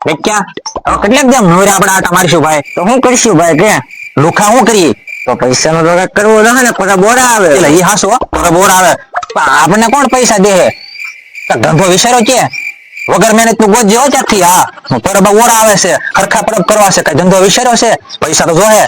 હવે કેટલાક જેમ નોરા આપણે આટા મારીશું ભાઈ. તો શું કરશું ભાઈ, કે લુખા શું કરીએ? તો પૈસા નો તો કરવો રહે ને, પોતા બોરા આવે. એટલે એ હાસો પોતા બોર આવે. આપણને કોણ પૈસા દે? ધંધો વિચારો કે. વગર મહેનતનું ગોત જેવો ત્યાંથી હા પરબ ઓર આવે છે ખરખા પરબ કરવા છે, કઈ ધંધો વિચાર્યો છે? પૈસા તો જોહે.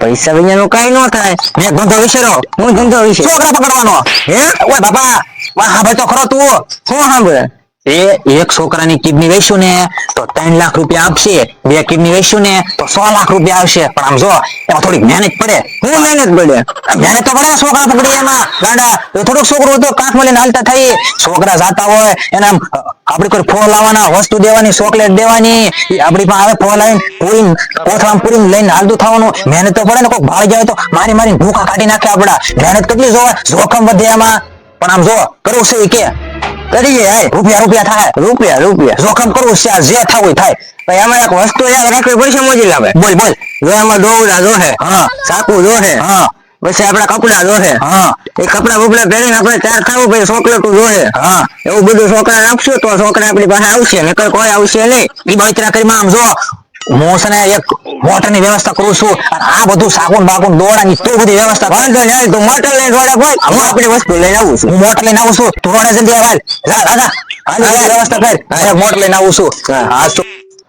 પૈસા વિના નું કઈ ન થાય. મેં ધંધો વિચાર્યો હું ધંધો વિશે છોકરા પકડવાનો? હે? ઓય બાપા હા ભાઈ, તો ખરો તું. શું સાંભળે? એ એક છોકરાની કિડની વેચશું ને તો ત્રણ લાખ રૂપિયા આપશે, બે કિડની વેચશું ને તો સો લાખ રૂપિયા આવશે. પણ આમ જો, એમાં થોડીક મહેનત પડે. હું મહેનત પડે. મહેનત તો પડે છોકરા પકડી એમાં. ગાંડા થોડુંક છોકરું હતો કાંખ મળીને હાલતા થઈ. છોકરા જાતા હોય, એને આમ આપડે કોઈ ફોન લાવવાના, વસ્તુ દેવાની, ચોકલેટ દેવાની. આપડી પાસે આવે, ફોન લાવીને પૂરી કોથળામ પૂરી લઈને હાલતું થવાનું. મહેનત તો પડે ને કોઈ ભાળી જાય તો મારી મારી ભૂખા કાઢી નાખે આપડા મહેનત કેટલી જોવે? જોખમ વધે એમાં. પણ આમ જો, કરવું છે કે. કરીએ હાય રૂપિયા રૂપિયા થાય. રૂપિયા રૂપિયા. જોખમ કરવું છે જે થવું થાય. ભાઈ એમાં એક વસ્તુ યાદ રાખવી પડશે મોજી લાવે. બોલ બોલ. જો એમાં ડોવડા જોહે હા. સાકુ જોહે હા. પછી આપડા કપડા જોહે હા. એ કપડા બપડા પહેરીને આપણે તૈયાર થવું પછી ચોકલેટ જોહે હા. એવું બધું છોકરા આપશું તો છોકરા આપણી પાસે આવશે નકર કોઈ આવશે નહીં. ઈ બળતરા કરીમાં આમ જો હું છે ને એક મોટરની વ્યવસ્થા કરું છું. અને આ બધું સાબુન બાબુન દોડાની તું બધી વ્યવસ્થા. વાંધો નહીં તો મોટર લઈને જોડે ભાઈ હું આપણી વસ્તુ લઈને આવું છું. હું મોટર લઈને આવું છું. તું રોડે જલ્દી આવ. જા દાદા હાલ વ્યવસ્થા કર. મોટર લઈને આવું છું. હા. તો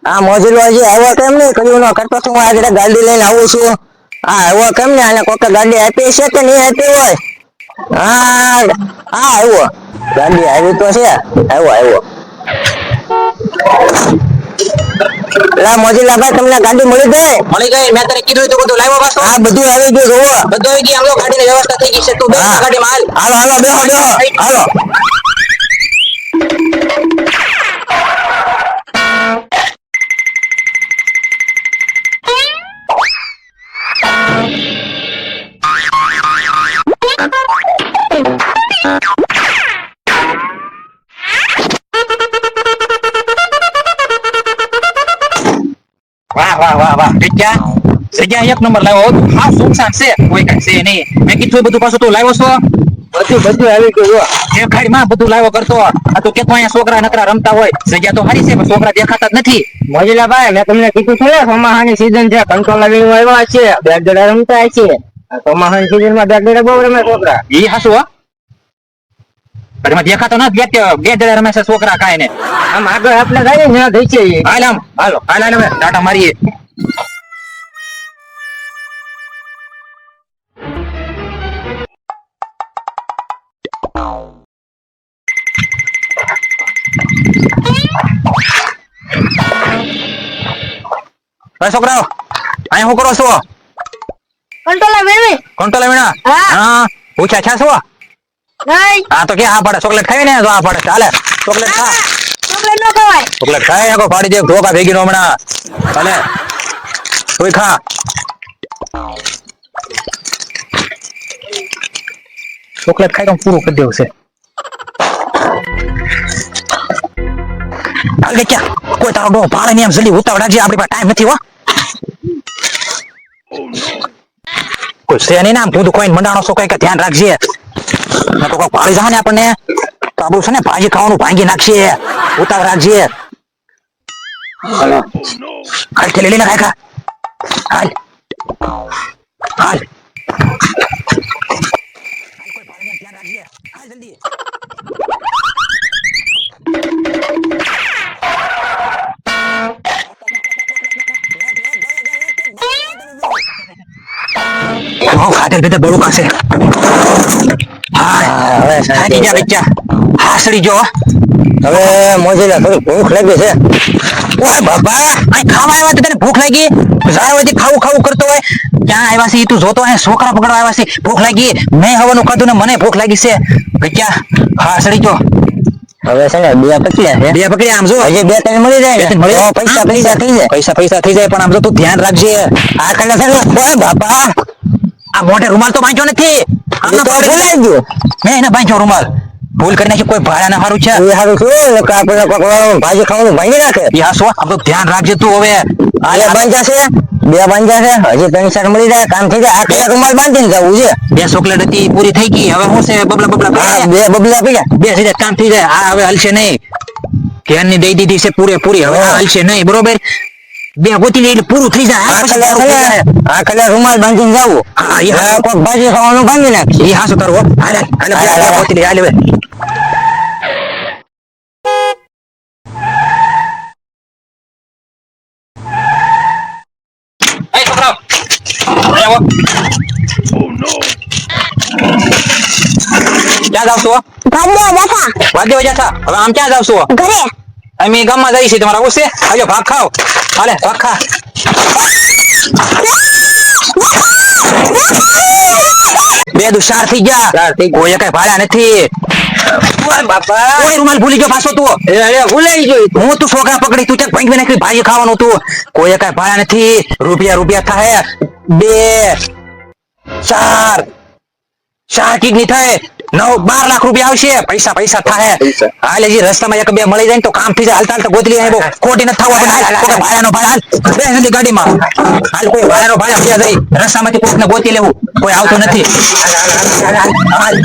આ મોજીલો હજી આવ્યો કેમ નહીં? કર્યું ન કરતો છું હું આગળ ગાડી લઈને આવું છું. હા આવ્યો કેમ ને આને કોકે ગાડી આપી છે કે નહીં આપી હોય? હા હા આવ્યો. ગાડી આવી તો છે. આવ્યો આવ્યો. લા મોજીલા ભાઈ તમને ગાડી મળી ગઈ? મળી ગઈ. મેં તને કીધું હતું બધું લાવ્યો પાછો. હા બધું આવી ગયું જોવો બધું આવી ગયું. ગાડી ગાડીની વ્યવસ્થા થઈ ગઈ છે. તું બે ગાડી માલ હાલ. હાલો હાલો બેહો બેહો. હાલો. વાહ વાહ વાહ વાહ. જગ્યા જગ્યા એક નંબર લાવ્યો. હા સુમસાન છે કોઈ કઈ છે નહીં. મેં કીધું બધું પાછું તું લાવ્યો છો? બધું બધું આવી ગયું જો ખાડી માં બધું લાવ્યો કરતો. આ તો કેતો અહીંયા છોકરા નકરા રમતા હોય. જગ્યા તો સારી છે પણ છોકરા દેખાતા જ નથી. મોજીલા ભાઈ મેં તમને કીધું છે ને ચોમાહાની સીઝન છે કંટ્રોલ લાવીને આવ્યા છે બેટ દડા રમતા છે. સોમાહાની સીઝનમાં બેટ દડા બહુ રમે છોકરા. ઈ હાસુ હો. પણ એમાં દેખાતો ના બે બે જણા રમે છે છોકરા કાય ને આમ આગળ આપણે જઈએ ને ગઈ છે. હાલ આમ હાલો હાલ હાલ ટાટા મારીએ. ભાઈ છોકરાઓ અહીંયા શું કરો છો? કંટોલા મેળવી. કંટોલા વેણા? હા. પૂછ્યા છો? હા તો કે આ પડે? ચોકલેટ ખાઈ ને તો આ પડે. ચાલે. ચોકલેટ ખા. ચોકલેટ નો ખવાય. ચોકલેટ ખાય ને પાડી દે ઢોકા ભેગી નો હમણાં. અને કોઈ ખા. ચોકલેટ ખાઈ તો પૂરું કરી દેવું છે. હાલ ક્યાં? કોઈ તારો ડો ભાડે ને એમ જલ્દી ઉતાવળ રાખજે. આપણી પાસે ટાઈમ નથી હો. કોઈ છે નહીં નામ તું તો કોઈ મંડાણો છો કઈ ધ્યાન રાખજે. ન તો કોઈ પાડી જા ને આપણને તો આપણું છે ને ભાજી ખાવાનું ભાંગી નાખશે ઉતાવ રાખજે હાલ થેલી લઈને ખાય ખા હાલ હાલ Oh, ખાતર બળું કાશે હા હવે થાકી ગયા બચ્ચા હા. સડી જો. હવે મોજીલા થોડી ભૂખ લાગી છે. ઓય બાબા આ ખાવા આવ્યા તો તને ભૂખ લાગી? જારવાથી ખાવું ખાવું કરતો હોય. ક્યાં આવ્યા છે ઈ તું જોતો હે? છોકરા પકડવા આવ્યા છે. ભૂખ લાગી. મેં હવાનું ખાધું ને મને ભૂખ લાગી છે. ભૈયા હા સડી જો. હવે છે ને બે પકડ્યા છે. બે પકડી આમ જો. હજી બે ત્રણ મળી જાય બે ને ત્રણ મળી જાય. તો પૈસા પૈસા થઈ જાય. પૈસા પૈસા થઈ જાય પણ આમ જો તું ધ્યાન રાખજે. આ કને છે ને ઓય બાપા. આ મોઢે રૂમાલ તો બાંધ્યો નથી. એ તો ભૂલાઈ ગયું મેં એને ભાઈ રૂમાલ. ભૂલ કરી નાખી કોઈ ભાડા ના હારું છે? એ હારું શું ને કાકડો આપણે ભાજી ખાવાનું ભાંગી રાખે ઈ હાસો આમ ધ્યાન રાખજે તું હવે. બે બાંધ્યા છે બે બાંધ્યા છે હજી ત્રણ ચાર મળી જાય કામ થઈ જાય આ કલાક રૂમાલ બાંધીને જવું છે. બે ચોકલેટ હતી પૂરી થઈ ગઈ. હવે શું છે બબલા બબલા હા બે બબલા પી ગયા બે થઈ જાય કામ થઈ જાય. આ હવે હલશે નહીં. ધ્યાનની દઈ દીધી છે પૂરેપૂરી. હવે હલશે નહીં બરોબર? બે ગોતી લે એટલે પૂરું થઈ જાય. આ આ કલે તારું થઈ જાય. રૂમાલ બાંધીને જાવું. કોક ભાજી ખાવાનું બાંધી નાખ. એ હાસો તારો હાલે, હાલે, ગોતી લે, આવો. ક્યાં જાવ છો? ગાડી બેઠા. વાદ્ય હવે આમ ક્યાં જાવ છો? ઘરે. અમે ગામમાં જઈએ છીએ તમારા આવશે હાલો ભાગ ખાઓ. હાલે ભાગ ખા. બે દુશાર થઈ ગયા. કોઈ કઈ ભાડા નથી. બાપા. રૂમાલ ભૂલી ગયો પાછો તું. ભૂલાઈ ગયું હું તું છોકરા પકડી તું ભાઈ નાખી ભાઈ ખાવાનું તું. કોઈ કઈ ભાડા નથી. રૂપિયા રૂપિયા થાય બે ચાર. ચાર કિડની થાય નવ બાર લાખ રૂપિયા આવશે. પૈસા પૈસા થાય. હાલે જી રસ્તામાં એક બે મળી જાય તો કામ થઈ જાય હાલતા હાલતા ગોતલી આવ્યો ખોટી નથી થવા હાલ હાલ ભાડાનો ભાડા હાલ બે નથી ગાડીમાં. હાલ કોઈ ભાડાનો ભાડા બીજા જઈ રસ્તામાંથી કોઈને ગોતી લેવું. કોઈ આવતું નથી. હાલ, હાલ, હાલ, હાલ, હાલ.